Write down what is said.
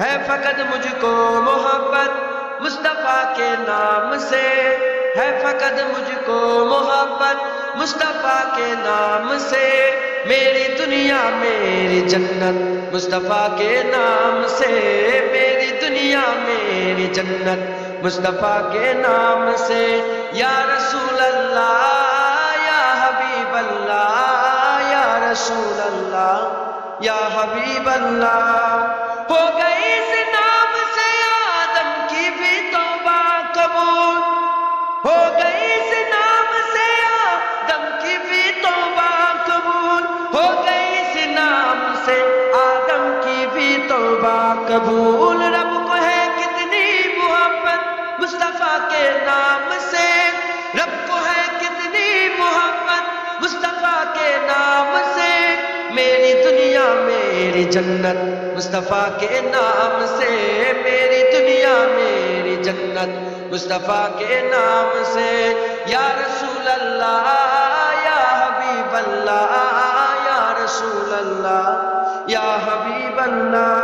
ہے فقط مجھ کو محبت مصطفیٰ کے نام سے ہے فقط مجھ کو محبت مصطفیٰ کے نام سے میری دنیا میری جنت مصطفیٰ کے نام سے میری دنیا میری جنت مصطفیٰ کے نام سے یا رسول اللہ یا حبیب اللہ یا رسول اللہ یا حبیب اللہ ہو گئی اس نام سے آدم کی بھی توبہ قبول۔ ہو گئی اس نام سے آدم کی بھی توبہ قبول۔ رب کو ہے کتنی محبت مصطفیٰ کے نام سے۔ رب کو ہے کتنی محبت مصطفیٰ کے نام سے۔ میری دنیا، میری جنت مصطفیٰ کے نام سے۔ میری دنیا مصطفیٰ کے نام سے، یا رسول اللہ، یا حبیب اللہ، یا رسول اللہ، یا حبیب اللہ